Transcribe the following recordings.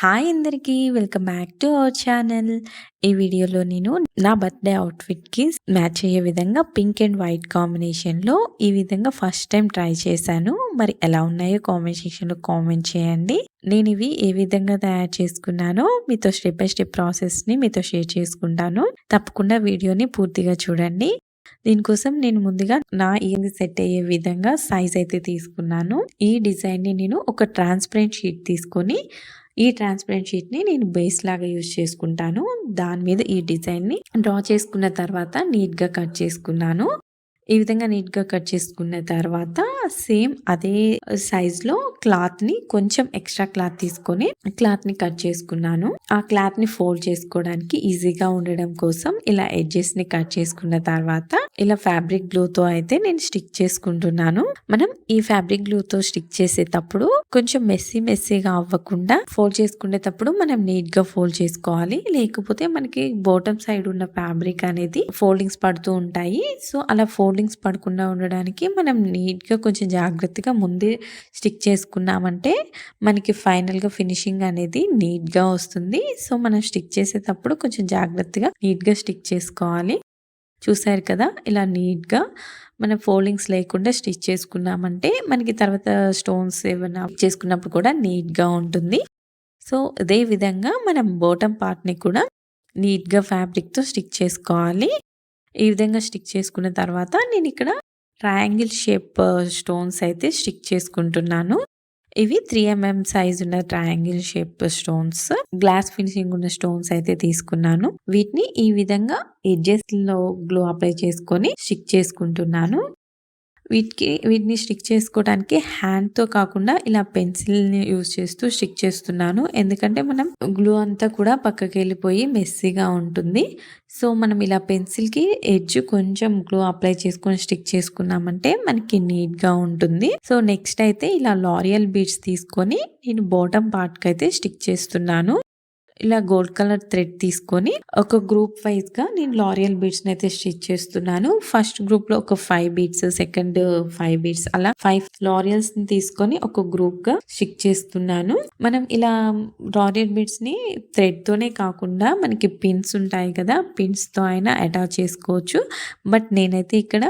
Hi అందరికీ welcome back to our channel. ఈ వీడియోలో నేను నా బర్త్డే అవుట్ఫిట్కి మ్యాచ్ అయ్యే విధంగా పింక్ అండ్ వైట్ కాంబినేషన్లో ఈ విధంగా ఫస్ట్ టైం ట్రై చేశాను. మరి ఎలా ఉన్నాయో కామెంట్ సెక్షన్లో కామెంట్ చేయండి. నేను ఇవి ఏ విధంగా తయారు చేసుకున్నానో మీతో స్టెప్ బై స్టెప్ ప్రాసెస్ని మీతో షేర్ చేసుకుంటాను. తప్పకుండా వీడియోని పూర్తిగా చూడండి. దీనికోసం నేను ముందుగా నా ఇయర్ సెట్ అయ్యే విధంగా సైజ్ అయితే తీసుకున్నాను. ఈ డిజైన్ని నేను ఒక ట్రాన్స్పరెంట్ షీట్ తీసుకొని ఈ ట్రాన్స్పరెంట్ షీట్ని నేను బేస్ లాగా యూజ్ చేసుకుంటాను. దాని మీద ఈ డిజైన్ని డ్రా చేసుకున్న తర్వాత నీట్గా కట్ చేసుకున్నాను. ఈ విధంగా నీట్గా కట్ చేసుకున్న తర్వాత సేమ్ అదే సైజులో క్లాత్ని కొంచెం ఎక్స్ట్రా క్లాత్ తీసుకొని క్లాత్ని కట్ చేసుకున్నాను. ఆ క్లాత్ని ఫోల్డ్ చేసుకోవడానికి ఈజీగా ఉండడం కోసం ఇలా ఎడ్జెస్ని కట్ చేసుకున్న తర్వాత ఇలా ఫ్యాబ్రిక్ గ్లూతో అయితే నేను స్టిక్ చేసుకుంటున్నాను. మనం ఈ ఫ్యాబ్రిక్ గ్లూతో స్టిక్ చేసేటప్పుడు కొంచెం మెస్సీ మెస్సీగా అవ్వకుండా ఫోల్డ్ చేసుకునేటప్పుడు మనం నీట్గా ఫోల్డ్ చేసుకోవాలి. లేకపోతే మనకి బాటమ్ సైడ్ ఉన్న ఫ్యాబ్రిక్ అనేది ఫోల్డింగ్స్ పడుతూ ఉంటాయి. సో అలా ఫోల్డింగ్స్ పడకుండా ఉండడానికి మనం నీట్గా కొంచెం జాగ్రత్తగా ముందే స్టిక్ చేసుకున్నామంటే మనకి ఫైనల్గా ఫినిషింగ్ అనేది నీట్గా వస్తుంది. సో మనం స్టిక్ చేసేటప్పుడు కొంచెం జాగ్రత్తగా నీట్గా స్టిక్ చేసుకోవాలి. చూసారు కదా ఇలా నీట్గా మనం ఫోల్డింగ్స్ లేకుండా స్టిచ్ చేసుకున్నామంటే మనకి తర్వాత స్టోన్స్ ఏమైనా చేసుకున్నప్పుడు కూడా నీట్గా ఉంటుంది. సో అదే విధంగా మనం బోటం పార్ట్ని కూడా నీట్గా ఫ్యాబ్రిక్తో స్టిక్ చేసుకోవాలి. ఈ విధంగా స్టిక్ చేసుకున్న తర్వాత నేను ఇక్కడ ట్రయాంగిల్ షేప్ స్టోన్స్ అయితే స్టిక్ చేసుకుంటున్నాను. ఇవి త్రీ ఎంఎం సైజ్ ఉన్న triangle shape stones glass finishing ఉన్న స్టోన్స్ అయితే తీసుకున్నాను. వీటిని ఈ విధంగా ఎడ్జెస్లో గ్లో అప్లై చేసుకొని స్టిక్ చేసుకుంటున్నాను. వీటికి వీటిని స్టిక్ చేసుకోవడానికి హ్యాండ్తో కాకుండా ఇలా పెన్సిల్ని యూజ్ చేస్తూ స్టిక్ చేస్తున్నాను. ఎందుకంటే మనం గ్లూ అంతా కూడా పక్కకి వెళ్ళిపోయి మెస్సీగా ఉంటుంది. సో మనం ఇలా పెన్సిల్కి ఎడ్జ్ కొంచెం గ్లూ అప్లై చేసుకొని స్టిక్ చేసుకున్నామంటే మనకి నీట్గా ఉంటుంది. సో నెక్స్ట్ అయితే ఇలా లారియల్ బీడ్స్ తీసుకొని నేను బాటమ్ పార్ట్కి అయితే స్టిక్ చేస్తున్నాను. ఇలా గోల్డ్ కలర్ థ్రెడ్ తీసుకొని ఒక గ్రూప్ వైజ్గా నేను లారియల్ బీడ్స్ అయితే స్టిచ్ చేస్తున్నాను. ఫస్ట్ గ్రూప్లో ఒక five beads second five beads అలా ఫైవ్ లారియల్స్ని తీసుకొని ఒక గ్రూప్గా స్టిక్ చేస్తున్నాను. మనం ఇలా లారియల్ బీడ్స్ని థ్రెడ్ తోనే కాకుండా మనకి పిన్స్ ఉంటాయి కదా పిన్స్తో అయినా అటాచ్ చేసుకోవచ్చు. బట్ నేనైతే ఇక్కడ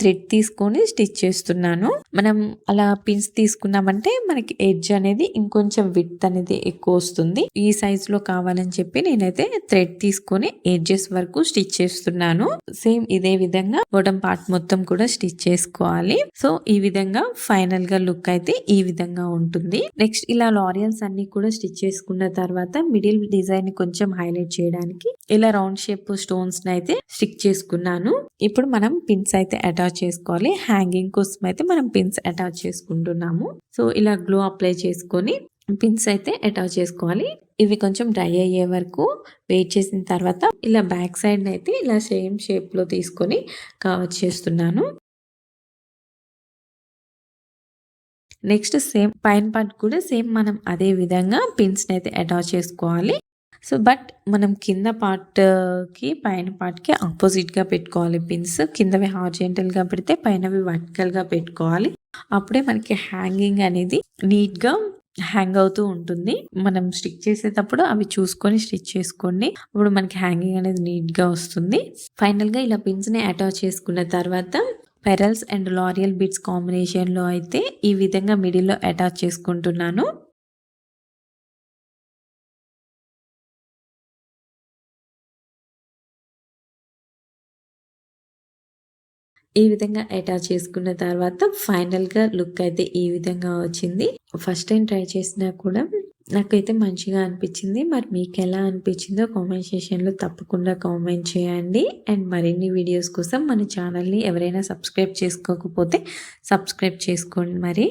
థ్రెడ్ తీసుకొని స్టిచ్ చేస్తున్నాను. మనం అలా పిన్స్ తీసుకున్నామంటే మనకి ఎడ్జ్ అనేది ఇంకొంచెం విత్ అనేది ఎక్కువ వస్తుంది. ఈ సైజ్లో కావాలని చెప్పి నేనైతే థ్రెడ్ తీసుకొని ఎడ్జెస్ వరకు స్టిచ్ చేస్తున్నాను. సేమ్ ఇదే విధంగా బొటం పార్ట్ మొత్తం కూడా స్టిచ్ చేసుకోవాలి. సో ఈ విధంగా ఫైనల్గా లుక్ అయితే ఈ విధంగా ఉంటుంది. నెక్స్ట్ ఇలా లారియల్స్ అన్ని కూడా స్టిచ్ చేసుకున్న తర్వాత మిడిల్ డిజైన్ కొంచెం హైలైట్ చేయడానికి ఇలా రౌండ్ షేప్ స్టోన్స్ అయితే స్టిక్ చేసుకున్నాను. ఇప్పుడు మనం పిన్స్ అయితే అటాచ్ చేసుకోవాలి. హ్యాంగింగ్ కోసం అయితే మనం పిన్స్ అటాచ్ చేసుకుంటున్నాము. సో ఇలా గ్లో అప్లై చేసుకొని పిన్స్ అయితే అటాచ్ చేసుకోవాలి. ఇవి కొంచెం డ్రై అయ్యే వరకు వెయిట్ చేసిన తర్వాత ఇలా బ్యాక్ సైడ్ అయితే ఇలా సేమ్ షేప్లో తీసుకొని కవర్ చేస్తున్నాను. నెక్స్ట్ సేమ్ పైన పార్ట్ కూడా సేమ్ మనం అదే విధంగా పిన్స్ని అయితే అటాచ్ చేసుకోవాలి. సో బట్ మనం కింద పార్ట్కి పైన పార్ట్కి ఆపోజిట్గా పెట్టుకోవాలి పిన్స్ కిందవి హార్జెంటల్గా పెడితే పైనవి వర్టికల్గా పెట్టుకోవాలి. అప్పుడే మనకి హ్యాంగింగ్ అనేది నీట్గా హ్యాంగ్ అవుతూ ఉంటుంది. మనం స్టిక్ చేసేటప్పుడు అవి చూసుకొని స్టిచ్ చేసుకోండి. అప్పుడు మనకి హ్యాంగింగ్ అనేది నీట్గా వస్తుంది. ఫైనల్గా ఇలా పిన్స్ని అటాచ్ చేసుకున్న తర్వాత పెరల్స్ అండ్ లారియల్ బిట్స్ కాంబినేషన్లో అయితే ఈ విధంగా మిడిల్లో అటాచ్ చేసుకుంటున్నాను. ఈ విధంగా అటాచ్ చేసుకున్న తర్వాత ఫైనల్గా లుక్ అయితే ఈ విధంగా వచ్చింది. ఫస్ట్ టైం ట్రై చేసినా కూడా నాకైతే మంచిగా అనిపించింది. మరి మీకు ఎలా అనిపించిందో కామెంట్ సెషన్లో తప్పకుండా కామెంట్ చేయండి. అండ్ మరిన్ని వీడియోస్ కోసం మన ఛానల్ని ఎవరైనా సబ్స్క్రైబ్ చేసుకోకపోతే సబ్స్క్రైబ్ చేసుకోండి మరి.